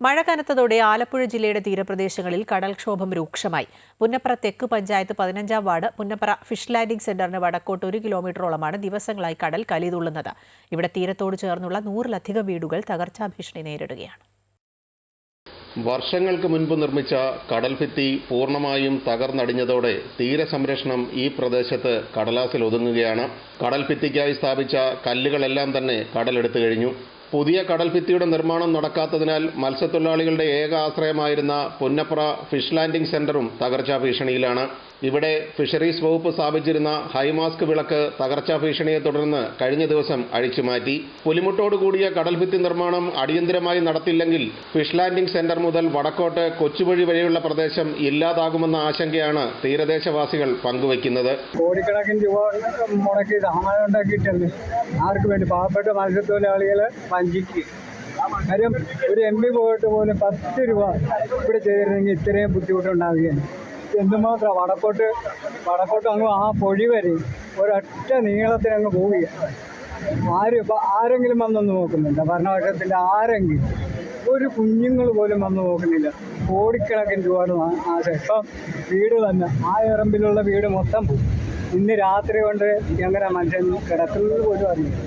മഴ കനത്തതോടെ ആലപ്പുഴ ജില്ലയുടെ തീരപ്രദേശങ്ങളിൽ കടൽക്ഷോഭം രൂക്ഷമായി. പുന്നപ്ര തെക്ക് പഞ്ചായത്ത് പതിനഞ്ചാം വാർഡ് പുന്നപ്ര ഫിഷ് ലാൻഡിംഗ് സെന്ററിന് വടക്കോട്ട് ഒരു കിലോമീറ്ററോളമാണ് ദിവസങ്ങളായി കടൽ കലിതുള്ളുന്നത്. ഇവിടെ തീരത്തോട് ചേർന്നുള്ള നൂറിലധികം വീടുകൾ തകർച്ചാ ഭീഷണി നേരിടുകയാണ്. വർഷങ്ങൾക്ക് മുൻപ് നിർമ്മിച്ച കടൽഭിത്തി പൂർണമായും തകർന്നടിഞ്ഞതോടെ തീരസംരക്ഷണം ഈ പ്രദേശത്ത് കടലാസിൽ ഒതുങ്ങുകയാണ്. കടൽഭിത്തിക്കായി സ്ഥാപിച്ച കല്ലുകളെല്ലാം തന്നെ കടലെടുത്തു കഴിഞ്ഞു. പുതിയ കടൽഭിത്തിയുടെ നിർമ്മാണം നടക്കാത്തതിനാൽ മത്സ്യത്തൊഴിലാളികളുടെ ഏക ആശ്രയമായിരുന്ന പുന്നപ്ര ഫിഷ് ലാൻഡിംഗ് സെന്ററും തകർച്ചാ ഭീഷണിയിലാണ്. ഇവിടെ ഫിഷറീസ് വകുപ്പ് സ്ഥാപിച്ചിരുന്ന ഹൈമാസ്ക് വിളക്ക് തകർച്ചാ ഭീഷണിയെ തുടർന്ന് കഴിഞ്ഞ ദിവസം അഴിച്ചുമാറ്റി. പുലിമുട്ടോട് കൂടിയ കടൽഭിത്തി നിർമ്മാണം അടിയന്തരമായി നടത്തില്ലെങ്കിൽ ഫിഷ് ലാൻഡിംഗ് സെന്റർ മുതൽ വടക്കോട്ട് കൊച്ചുവഴി വരെയുള്ള പ്രദേശം ഇല്ലാതാകുമെന്ന ആശങ്കയാണ് തീരദേശവാസികൾ പങ്കുവയ്ക്കുന്നത്. കോടിക്കണക്കിന് രൂപ വഞ്ചിക്ക് കാര്യം ഒരു എം പി പോയിട്ട് പോലും പത്ത് രൂപ ഇവിടെ ചെയ്തിരുന്നെങ്കിൽ ഇത്രയും ബുദ്ധിമുട്ടുണ്ടാവുകയാണ്. എന്തുമാത്രം വടക്കോട്ട് വടക്കോട്ട് അങ്ങ് ആ പൊഴി വരെ ഒരൊറ്റ നീളത്തിന് അങ്ങ് പോവുക ആര് ഇപ്പം ആരെങ്കിലും വന്നൊന്ന് നോക്കുന്നുണ്ട്? ഭരണപക്ഷത്തിന്റെ ആരെങ്കിലും? ഒരു കുഞ്ഞുങ്ങൾ പോലും വന്ന് നോക്കുന്നില്ല. കോടിക്കണക്കിന് രൂപയുടെ ആ ശേഷം വീട് തന്നെ. ആ ഇറമ്പിലുള്ള വീട് മൊത്തം. പോകും ഇന്ന് രാത്രി കൊണ്ട് എങ്ങനെ മനുഷ്യൻ കിടക്കുന്നത് പോലും അറിയില്ല.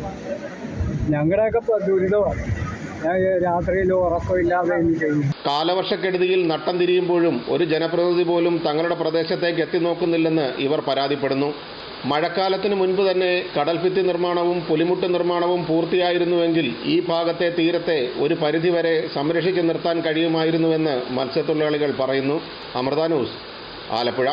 ഞങ്ങളുടെയൊക്കെ ദുരിതമാണ് ഞാൻ ഉറക്കമില്ലാതെ കാലവർഷക്കെടുതിയിൽ നട്ടം തിരിയുമ്പോഴും ഒരു ജനപ്രതിനിധി പോലും തങ്ങളുടെ പ്രദേശത്തേക്ക് എത്തി നോക്കുന്നില്ലെന്ന് ഇവർ പരാതിപ്പെടുന്നു. മഴക്കാലത്തിന് മുൻപ് തന്നെ കടൽഭിത്തി നിർമ്മാണവും പുലിമുട്ട് നിർമ്മാണവും പൂർത്തിയായിരുന്നുവെങ്കിൽ ഈ ഭാഗത്തെ തീരത്തെ ഒരു പരിധിവരെ സംരക്ഷിച്ചു നിർത്താൻ കഴിയുമായിരുന്നുവെന്ന് മത്സ്യത്തൊഴിലാളികൾ പറയുന്നു. അമൃത ന്യൂസ് ആലപ്പുഴ.